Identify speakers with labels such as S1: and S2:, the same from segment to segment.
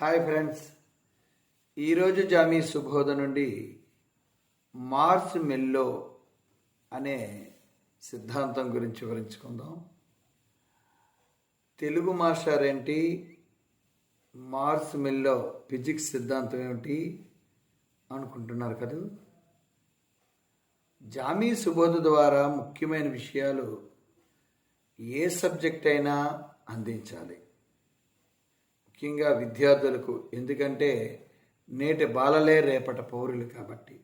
S1: Hi friends ఈరోజు Jamie సుబోధ నుండి marshmallow అనే సిద్ధాంతం గురించి వివరించుకుందాం. తెలుగు మాస్టర్ ఏంటి? మార్స్ మెల్లో ఫిజిక్స్ సిద్ధాంతం ఏమిటి అనుకుంటున్నారు కదా? జామీ సుబోధ ద్వారా ముఖ్యమైన విషయాలు ఏ సబ్జెక్ట్ అయినా అందించాలి. ముఖ్యంగా విద్యార్థులకు ఎందుకంటే నేటి బాలలే రేపటి పౌరులు కాబట్టి.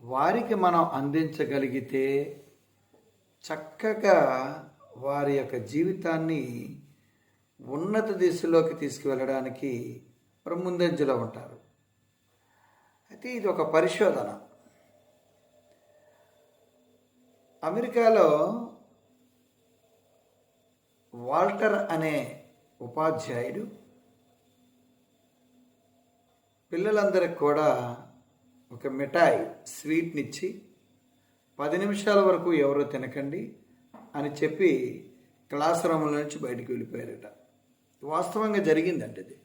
S1: వారికి మనం అందించగలిగితే చక్కగా వారి యొక్క జీవితాన్ని ఉన్నత దిశలోకి తీసుకువెళ్ళడానికి వారు ముందంజలో ఉంటారు. అయితే ఇది ఒక పరిశోధన. అమెరికాలో వాల్టర్ అనే ఉపాధ్యాయుడు పిల్లలందరికి కూడా ఒక మిఠాయి స్వీట్నిచ్చి పది నిమిషాల వరకు ఎవరో తినకండి అని చెప్పి క్లాస్ రూమ్ల నుంచి బయటికి వెళ్ళిపోయారట. వాస్తవంగా జరిగిందండి ఇది.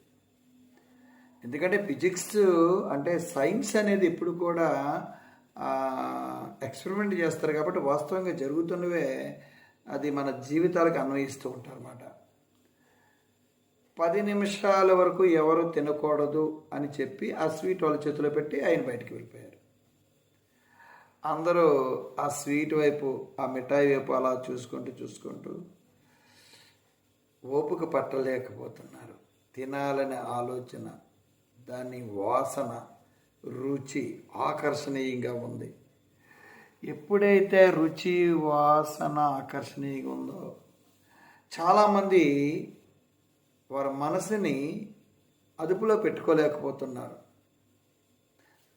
S1: ఎందుకంటే ఫిజిక్స్ అంటే సైన్స్ అనేది ఎప్పుడు కూడా ఎక్స్పెరిమెంట్ చేస్తారు కాబట్టి వాస్తవంగా జరుగుతున్నవే అది మన జీవితాలకు అన్వయిస్తూ ఉంటారు అన్నమాట పది నిమిషాల వరకు ఎవరు తినకూడదు అని చెప్పి ఆ స్వీట్ వాళ్ళ చేతిలో పెట్టి ఆయన బయటికి వెళ్ళిపోయారు. అందరూ ఆ స్వీట్ వైపు ఆ మిఠాయి వైపు అలా చూసుకుంటూ చూసుకుంటూ ఓపిక పట్టలేకపోతున్నారు. తినాలనే ఆలోచన దాని వాసన రుచి ఆకర్షణీయంగా ఉంది. ఎప్పుడైతే రుచి వాసన ఆకర్షణీయంగా ఉందో చాలామంది వారి మనసుని అదుపులో పెట్టుకోలేకపోతున్నారు.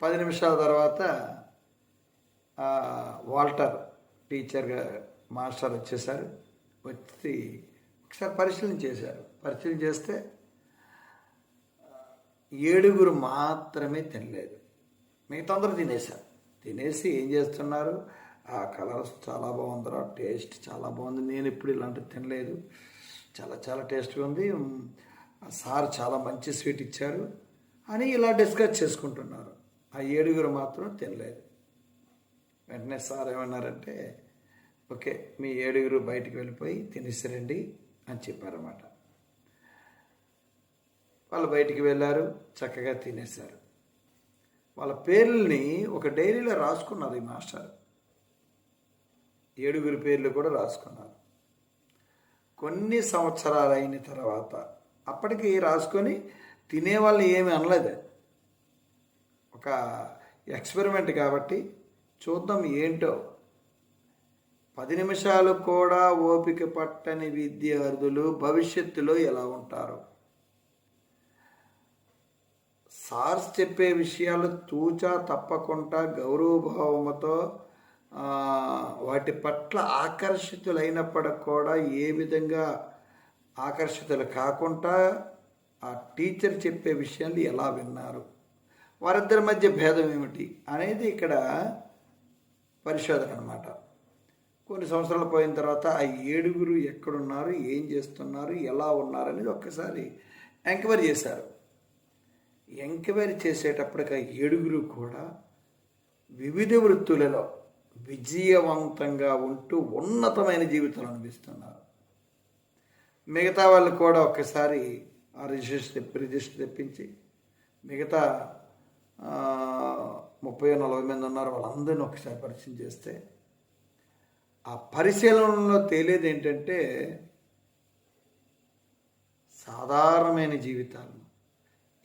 S1: పది నిమిషాల తర్వాత వాల్టర్ టీచర్గా మాస్టర్ వచ్చేసారు. వచ్చి ఒకసారి పరిశీలన చేశారు. పరిశీలన చేస్తే ఏడుగురు మాత్రమే తినలేదు. మిగతా అందరూ తినేశారు. తినేసి ఏం చేస్తున్నారు? ఆ కలర్స్ చాలా బాగుందిరా టేస్ట్ చాలా బాగుంది. నేను ఇప్పుడు ఇలాంటివి తినలేదు. చాలా చాలా టేస్ట్గా ఉంది. ఆ సార్ చాలా మంచి స్వీట్ ఇచ్చారు. అని ఇలా డిస్కస్ చేసుకుంటున్నారు. ఆ ఏడుగురు మాత్రం తినలేదు. వెంటనే సార్ ఏమన్నారంటే ఓకే మీ ఏడుగురు బయటికి వెళ్ళిపోయి తినేసిరండి అని చెప్పారన్నమాట. వాళ్ళు బయటికి వెళ్ళారు చక్కగా తినేశారు. వాళ్ళ పేర్లని ఒక డైరీలో రాసుకున్నారు ఈ మాస్టర్. ఏడుగురి పేర్లు కూడా రాసుకున్నారు. కొన్ని సంవత్సరాలు అయిన తర్వాత అప్పటికి రాసుకొని తినేవాళ్ళు ఏమి అనలేదు. ఒక ఎక్స్పెరిమెంట్ కాబట్టి చూద్దాం ఏంటో. పది నిమిషాలు కూడా ఓపిక పట్టని విద్యార్థులు భవిష్యత్తులో ఎలా ఉంటారు? సార్స్ చెప్పే విషయాలు తూచా తప్పకుండా గౌరవభావముతో వాటి పట్ల ఆకర్షితులైనప్పటికి కూడా ఏ విధంగా ఆకర్షితులు కాకుండా ఆ టీచర్ చెప్పే విషయాలు ఎలా విన్నారు? వారిద్దరి మధ్య భేదం ఏమిటి అనేది ఇక్కడ పరిశోధన అనమాట కొన్ని సంవత్సరాలు పోయిన తర్వాత ఆ ఏడుగురు ఎక్కడున్నారు ఏం చేస్తున్నారు ఎలా ఉన్నారు అనేది ఒక్కసారి ఎంక్వైరీ చేశారు. ఎంక్వైరీ చేసేటప్పటికి ఆ ఏడుగురు కూడా వివిధ వృత్తులలో విజయవంతంగా ఉంటూ ఉన్నతమైన జీవితాలు అనిపిస్తున్నారు మిగతా వాళ్ళు కూడా ఒక్కసారి ఆ రిజిస్టర్ తెప్పి రిజిస్టర్ తెప్పించి మిగతా ముప్పై నలభై మంది ఉన్నారు వాళ్ళందరినీ ఒకసారి పరిచయం చేస్తే ఆ పరిశీలనలో తేలేది ఏంటంటే సాధారణమైన జీవితాలను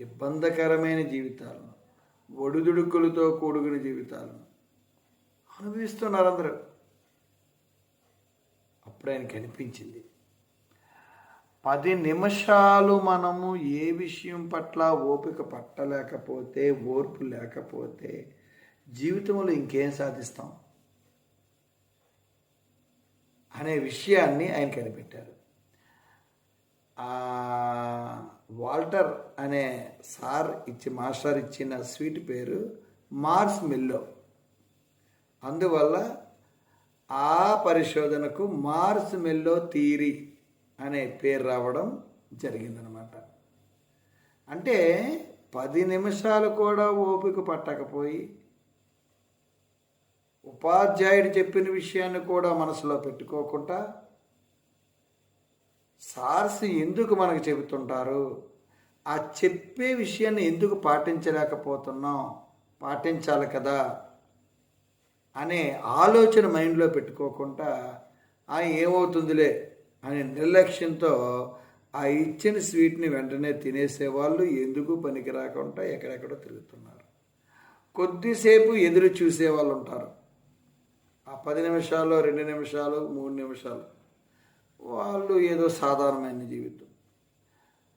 S1: ఇబ్బందికరమైన జీవితాలను ఒడిదుడుకులతో కూడుకున్న జీవితాలను అనుభవిస్తున్నారు అందరూ. అప్పుడు ఆయనకి అనిపించింది పది నిమిషాలు మనము ఏ విషయం పట్ల ఓపిక పట్టలేకపోతే ఓర్పు లేకపోతే జీవితంలో ఇంకేం సాధిస్తాం? అనే విషయాన్ని ఆయన కనిపెట్టారు. వాల్టర్ అనే సార్ ఇచ్చి మాస్టర్ ఇచ్చిన స్వీట్ పేరు మార్స్ మిల్లో. అందువల్ల ఆ పరిశోధనకు మార్స్ మెల్లో థియరీ అనే పేరు రావడం జరిగిందనమాట. అంటే పది నిమిషాలు కూడా ఓపిక పట్టకపోయి ఉపాధ్యాయుడు చెప్పిన విషయాన్ని కూడా మనసులో పెట్టుకోకుండా సార్స్ ఎందుకు మనకు చెబుతుంటారు? ఆ చెప్పే విషయాన్ని ఎందుకు పాటించలేకపోతున్నాం? పాటించాలి కదా? అనే ఆలోచన మైండ్లో పెట్టుకోకుండా ఆ ఏమవుతుందిలే అనే నిర్లక్ష్యంతో ఆ ఇచ్చిన స్వీట్ని వెంటనే తినేసేవాళ్ళు ఎందుకు పనికి రాకుండా ఎక్కడెక్కడో తిరుగుతున్నారు. కొద్దిసేపు ఎదురు చూసే వాళ్ళు ఉంటారు ఆ పది నిమిషాలు రెండు నిమిషాలు మూడు నిమిషాలు. వాళ్ళు ఏదో సాధారణమైన జీవితం.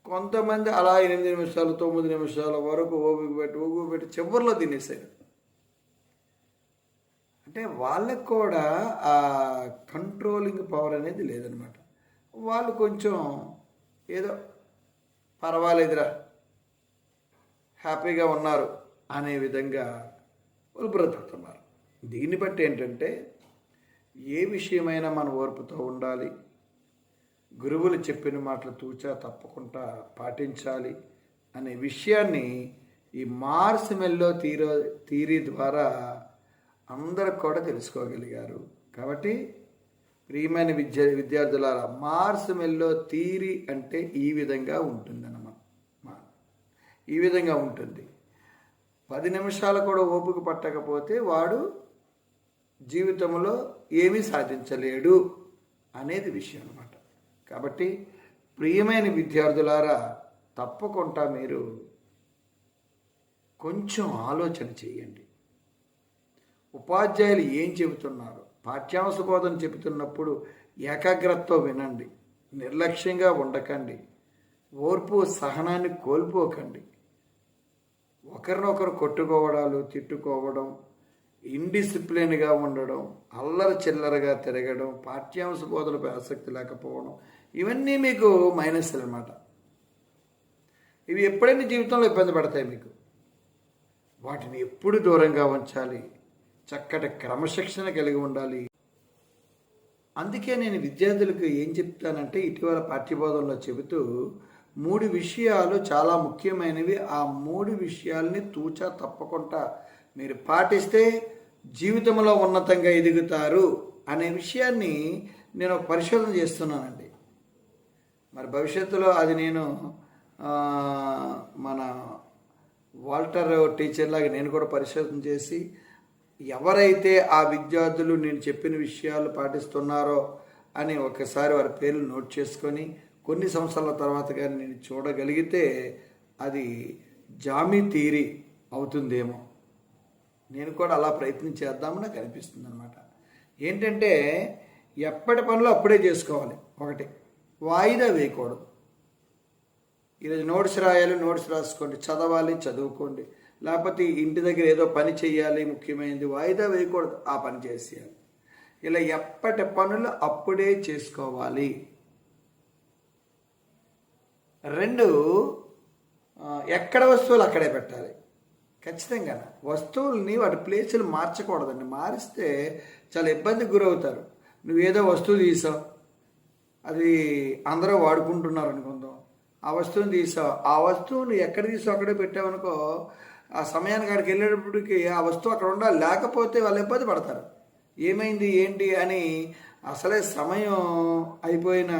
S1: కొంతమంది అలా ఎనిమిది నిమిషాలు తొమ్మిది నిమిషాల వరకు ఓపిక పెట్టి ఓపిక పెట్టి చివరిలో తినేసారు అంటే వాళ్ళకు కూడా ఆ కంట్రోలింగ్ పవర్ అనేది లేదనమాట వాళ్ళు కొంచెం ఏదో పర్వాలేదురా హ్యాపీగా ఉన్నారు అనే విధంగా వాళ్ళు బ్రతుకుతున్నారు దీన్ని బట్టి ఏంటంటే ఏ విషయమైనా మన ఓర్పుతో ఉండాలి గురువులు చెప్పిన మాటలు తూచా తప్పకుండా పాటించాలి అనే విషయాన్ని ఈ మార్స్ మెల్లో తీరో థీరీ ద్వారా అందరూ కూడా తెలుసుకోగలిగారు. కాబట్టి ప్రియమైన విద్య విద్యార్థులారా మార్స్ మెల్లో థీరీ అంటే ఈ విధంగా ఉంటుందన్నమాట. ఈ విధంగా ఉంటుంది. పది నిమిషాలు కూడా ఓపిక పట్టకపోతే వాడు జీవితంలో ఏమీ సాధించలేడు అనేది విషయం అనమాట కాబట్టి ప్రియమైన విద్యార్థులారా తప్పకుండా మీరు కొంచెం ఆలోచన చేయండి. ఉపాధ్యాయులు ఏం చెబుతున్నారు? పాఠ్యాంశ బోధన చెబుతున్నప్పుడు ఏకాగ్రతతో వినండి. నిర్లక్ష్యంగా ఉండకండి. ఓర్పు సహనాన్ని కోల్పోకండి. ఒకరినొకరు కొట్టుకోవడాలు తిట్టుకోవడం ఇండిసిప్లిన్గా ఉండడం అల్లరి చిల్లరగా తిరగడం పాఠ్యాంశ బోధనపై ఆసక్తి లేకపోవడం ఇవన్నీ మీకు మైనస్ అనమాట ఇవి ఎప్పుడైనా జీవితంలో ఇబ్బంది పడతాయి మీకు. వాటిని ఎప్పుడు దూరంగా ఉంచాలి? చక్కటి క్రమశిక్షణ కలిగి ఉండాలి. అందుకే నేను విద్యార్థులకు ఏం చెప్తానంటే ఇటీవల పాఠ్యబోధనలో చెబుతూ మూడు విషయాలు చాలా ముఖ్యమైనవి. ఆ మూడు విషయాల్ని తూచా తప్పకుండా మీరు పాటిస్తే జీవితంలో ఉన్నతంగా ఎదుగుతారు అనే విషయాన్ని నేను పరిశోధన చేస్తున్నానండి. మరి భవిష్యత్తులో అది నేను మన వాల్టర్ టీచర్ లాగా నేను కూడా పరిశోధన చేసి ఎవరైతే ఆ విద్యార్థులు నేను చెప్పిన విషయాలు పాటిస్తున్నారో అని ఒకసారి వారి పేర్లు నోట్ చేసుకొని కొన్ని సంవత్సరాల తర్వాత కానీ నేను చూడగలిగితే అది జామీ తీరి అవుతుందేమో. నేను కూడా అలా ప్రయత్నం చేద్దామని నాకు అనిపిస్తుంది అనమాట ఏంటంటే ఎప్పటి పనులు అప్పుడే చేసుకోవాలి. ఒకటి వాయిదా వేయకూడదు. ఈరోజు నోట్స్ రాయాలి నోట్స్ రాసుకోండి చదవాలి చదువుకోండి. లేకపోతే ఇంటి దగ్గర ఏదో పని చేయాలి ముఖ్యమైనది వాయిదా వేయకూడదు. ఆ పని చేసేయాలి. ఇలా ఎప్పటి పనులు అప్పుడే చేసుకోవాలి. రెండు ఎక్కడ వస్తువులు అక్కడే పెట్టాలి. ఖచ్చితంగా వస్తువుల్ని వాటి ప్లేసులు మార్చకూడదండి. మారిస్తే చాలా ఇబ్బందికి గురవుతారు. నువ్వేదో వస్తువు తీసావు అది అందరూ వాడుకుంటున్నారు అనుకుందాం. ఆ వస్తువుని తీసావు ఆ వస్తువుని ఎక్కడ తీసావు అక్కడే పెట్టావనుకో ఆ సమయానికి అక్కడికి వెళ్ళేటప్పటికి ఆ వస్తువు అక్కడ ఉండాలి లేకపోతే వాళ్ళు ఇబ్బంది పడతారు. ఏమైంది ఏంటి అని అసలే సమయం అయిపోయిన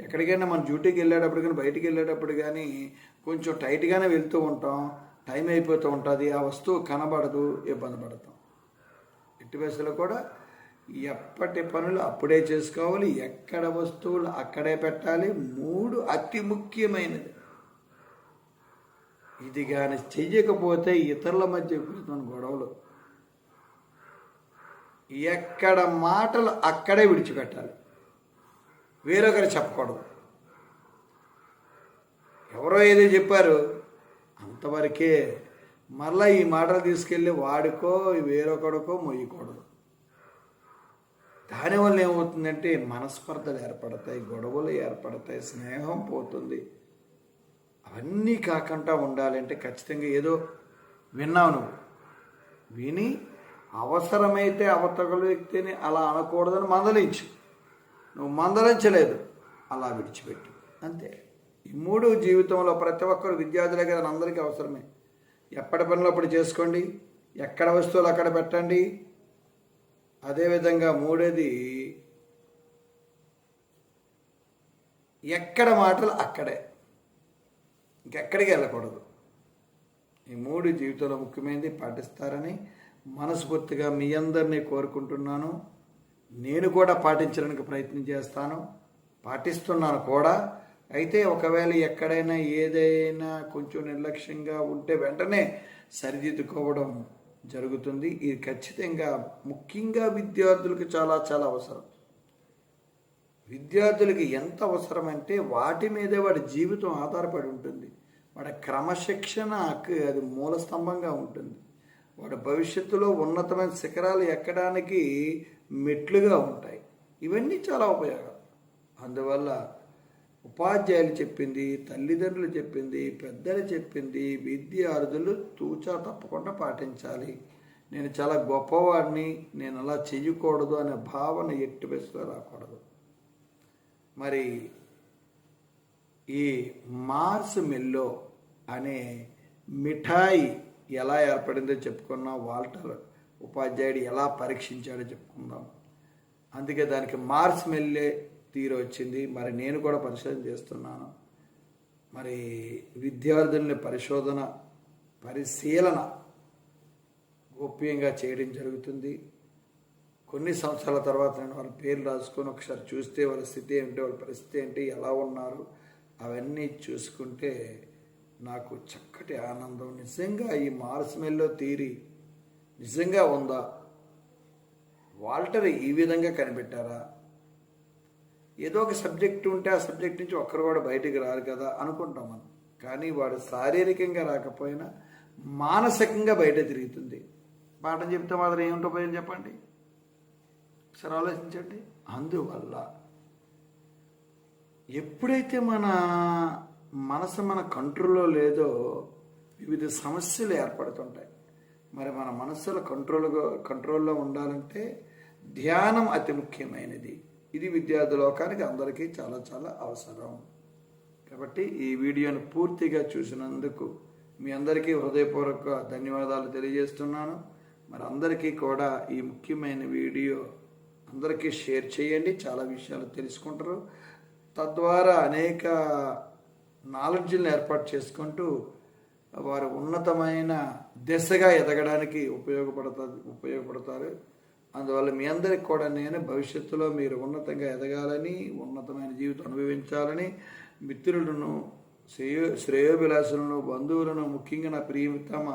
S1: ఎక్కడికైనా మన డ్యూటీకి వెళ్ళేటప్పుడు కానీ బయటికి వెళ్ళేటప్పుడు కానీ కొంచెం టైట్గానే వెళ్తూ ఉంటాం. టైం అయిపోతూ ఉంటుంది. ఆ వస్తువు కనబడదు ఇబ్బంది పడతాం. ఎట్టి వయసులో కూడా ఎప్పటి పనులు అప్పుడే చేసుకోవాలి. ఎక్కడ వస్తువులు అక్కడే పెట్టాలి. మూడు అతి ముఖ్యమైనది. ఇది కానీ చెయ్యకపోతే ఇతరుల మధ్య కూర్చున్న గొడవలు. ఎక్కడ మాటలు అక్కడే విడిచిపెట్టాలి. వేరొకరు చెప్పకూడదు. ఎవరో ఏదో చెప్పారు అంతవరకే మళ్ళీ ఈ మాటలు తీసుకెళ్ళి వాడికో వేరొకడికో మొయ్యకూడదు. దానివల్ల ఏమవుతుందంటే మనస్పర్ధలు ఏర్పడతాయి గొడవలు ఏర్పడతాయి స్నేహం పోతుంది. అన్నీ కాకుండా ఉండాలంటే ఖచ్చితంగా ఏదో విన్నావు నువ్వు. విని అవసరమైతే అవతల వ్యక్తిని అలా అనకూడదని మందలించు. నువ్వు మందలించలేదు. అలా విడిచిపెట్టు. అంతే. ఈ మూడు జీవితంలో ప్రతి ఒక్కరు విద్యార్థులే కదా అందరికీ అవసరమే. ఎప్పటి పనులు అప్పుడు చేసుకోండి. ఎక్కడ వస్తువులు అక్కడ పెట్టండి. అదేవిధంగా మూడేది ఎక్కడ మాటలు అక్కడే. ఇంకెక్కడికి వెళ్ళకూడదు. ఈ మూడు జీవితంలో ముఖ్యమైనది పాటిస్తారని మనస్ఫూర్తిగా మీ అందరినీ కోరుకుంటున్నాను. నేను కూడా పాటించడానికి ప్రయత్నం చేస్తాను. పాటిస్తున్నాను కూడా. అయితే ఒకవేళ ఎక్కడైనా ఏదైనా కొంచెం నిర్లక్ష్యంగా ఉంటే వెంటనే సరిదిద్దుకోవడం జరుగుతుంది. ఇది ఖచ్చితంగా ముఖ్యంగా విద్యార్థులకు చాలా చాలా అవసరం. విద్యార్థులకి ఎంత అవసరమంటే వాటి మీదే వాడి జీవితం ఆధారపడి ఉంటుంది. వాడి క్రమశిక్షణ అది మూల స్తంభంగా ఉంటుంది. వాడి భవిష్యత్తులో ఉన్నతమైన శిఖరాలు ఎక్కడానికి మెట్లుగా ఉంటాయి. ఇవన్నీ చాలా ఉపయోగం అందువల్ల ఉపాధ్యాయులు చెప్పింది తల్లిదండ్రులు చెప్పింది పెద్దలు చెప్పింది విద్యార్థులు తూచా తప్పకుండా పాటించాలి. నేను చాలా గొప్పవాడిని నేను అలా చేయకూడదు అనే భావన ఎట్టి రాకూడదు. మరి ఈ మార్స్ మెల్లో అనే మిఠాయి ఎలా ఏర్పడిందో చెప్పుకున్నాం వాల్టర్ ఉపాధ్యాయుడు ఎలా పరీక్షించాడో చెప్పుకుందాం. అందుకే దానికి మార్స్ మెల్లే తీరు వచ్చింది. మరి నేను కూడా పరిశోధన చేస్తున్నాను. మరి విద్యార్థుల్ని పరిశోధన పరిశీలన గోప్యంగా చేయడం జరుగుతుంది. కొన్ని సంవత్సరాల తర్వాత నేను వాళ్ళ పేర్లు రాసుకొని ఒకసారి చూస్తే వాళ్ళ స్థితి ఏంటి వాళ్ళ పరిస్థితి ఏంటి ఎలా ఉన్నారు అవన్నీ చూసుకుంటే నాకు చక్కటి ఆనందం. నిజంగా ఈ మార్స్మెల్లో తీరి నిజంగా ఉందా? వాల్టర్ ఈ విధంగా కనిపెట్టారా? ఏదో ఒక సబ్జెక్ట్ ఉంటే ఆ సబ్జెక్ట్ నుంచి ఒక్కరు కూడా బయటికి రారు కదా అనుకుంటాం మనం. కానీ వాడు శారీరకంగా రాకపోయినా మానసికంగా బయట తిరుగుతుంది. పాఠం చెప్తే మాత్రం ఏమిటో ఉపయోగం చెప్పండి? ఒకసారి ఆలోచించండి అందువల్ల ఎప్పుడైతే మన మనసు మన కంట్రోల్లో లేదో వివిధ సమస్యలు ఏర్పడుతుంటాయి. మరి మన మనస్సులో కంట్రోల్గా కంట్రోల్లో ఉండాలంటే ధ్యానం అతి ముఖ్యమైనది. ఇది విద్యార్థి లోకానికి అందరికీ చాలా చాలా అవసరం. కాబట్టి ఈ వీడియోను పూర్తిగా చూసినందుకు మీ అందరికీ హృదయపూర్వక ధన్యవాదాలు తెలియజేస్తున్నాను. మరి అందరికీ కూడా ఈ ముఖ్యమైన వీడియో అందరికీ షేర్ చేయండి చాలా విషయాలు తెలుసుకుంటారు. తద్వారా అనేక నాలెడ్జ్ని ఏర్పాటు చేసుకుంటూ వారు ఉన్నతమైన దిశగా ఎదగడానికి ఉపయోగపడతారు ఉపయోగపడతారు. అందువల్ల మీ అందరికి కూడా నేను భవిష్యత్తులో మీరు ఉన్నతంగా ఎదగాలని ఉన్నతమైన జీవితం అనుభవించాలని మిత్రులను శ్రేయో శ్రేయోభిలాషులను బంధువులను ముఖ్యంగా నా ప్రియతమ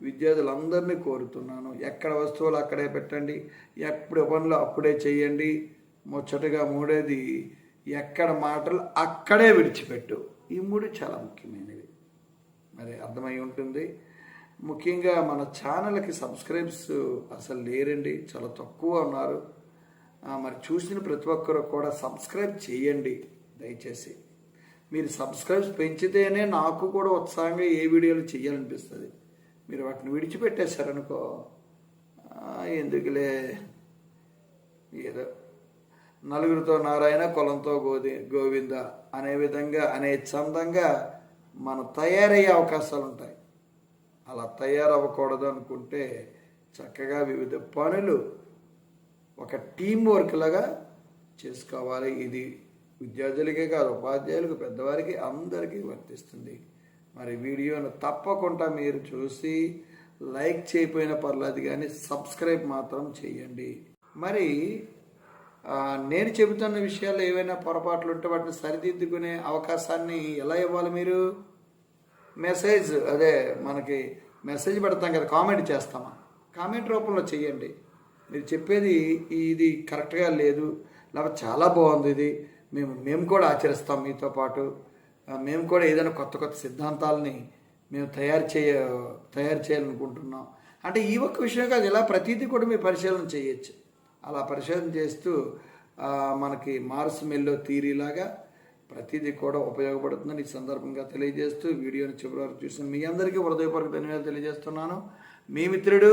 S1: విద్యార్థులందరినీ కోరుతున్నాను. ఎక్కడ వస్తువులు అక్కడే పెట్టండి. ఎప్పుడు పనులు అప్పుడే చేయండి. ముచ్చటగా మూడేది ఎక్కడ మాటలు అక్కడే విడిచిపెట్టు. ఈ మూడు చాలా ముఖ్యమైనవి. మరి అర్థమై ఉంటుంది. ముఖ్యంగా మన ఛానల్కి సబ్స్క్రైబ్స్ అసలు లేరండి. చాలా తక్కువ ఉన్నారు. మరి చూసిన ప్రతి ఒక్కరు కూడా సబ్స్క్రైబ్ చేయండి. దయచేసి మీరు సబ్స్క్రైబ్స్ పెంచితేనే నాకు కూడా ఉత్సాహంగా ఏ వీడియోలు చేయాలనిపిస్తుంది. మీరు వాటిని విడిచిపెట్టేశారనుకో ఎందుకులే? ఏదో నలుగురితో నారాయణ కులంతో గోది గోవింద అనే విధంగా అనే చందంగా మనం తయారయ్యే అవకాశాలు ఉంటాయి అలా తయారవ్వకూడదు అనుకుంటే చక్కగా వివిధ పనులు ఒక టీం వర్క్ లాగా చేసుకోవాలి. ఇది విద్యార్థులకే కాదు ఉపాధ్యాయులకు పెద్దవారికి అందరికీ వర్తిస్తుంది. మరి వీడియోను తప్పకుండా మీరు చూసి లైక్ చేయకపోయినా పర్లేదు కానీ సబ్స్క్రైబ్ మాత్రం చేయండి. మరి నేను చెబుతున్న విషయాల్లో ఏవైనా పొరపాట్లు ఉంటే వాటిని సరిదిద్దుకునే అవకాశాన్ని ఎలా ఇవ్వాలి మీరు? మెసేజ్ అదే మనకి మెసేజ్ పెడతాం కదా కామెంట్ చేస్తామా? కామెంట్ రూపంలో చేయండి మీరు చెప్పేది ఇది కరెక్ట్గా లేదు. లేకపోతే చాలా బాగుంది ఇది. మేము మేము కూడా ఆచరిస్తాం మీతో పాటు. మేము కూడా ఏదైనా కొత్త కొత్త సిద్ధాంతాలని మేము తయారు చేయ తయారు చేయాలనుకుంటున్నాం. అంటే ఈ ఒక్క విషయం కాదు ఇలా ప్రతిదీ కూడా మీరు పరిశీలన చేయొచ్చు. అలా పరిశీలన చేస్తూ మనకి మార్స్ మెల్లో థీరీలాగా ప్రతిదీ కూడా ఉపయోగపడుతుందని ఈ సందర్భంగా తెలియజేస్తూ వీడియోని చివరి వరకు చూసిన మీ అందరికీ హృదయపూర్వక ధన్యవాదాలు తెలియజేస్తున్నాను. మీ మిత్రుడు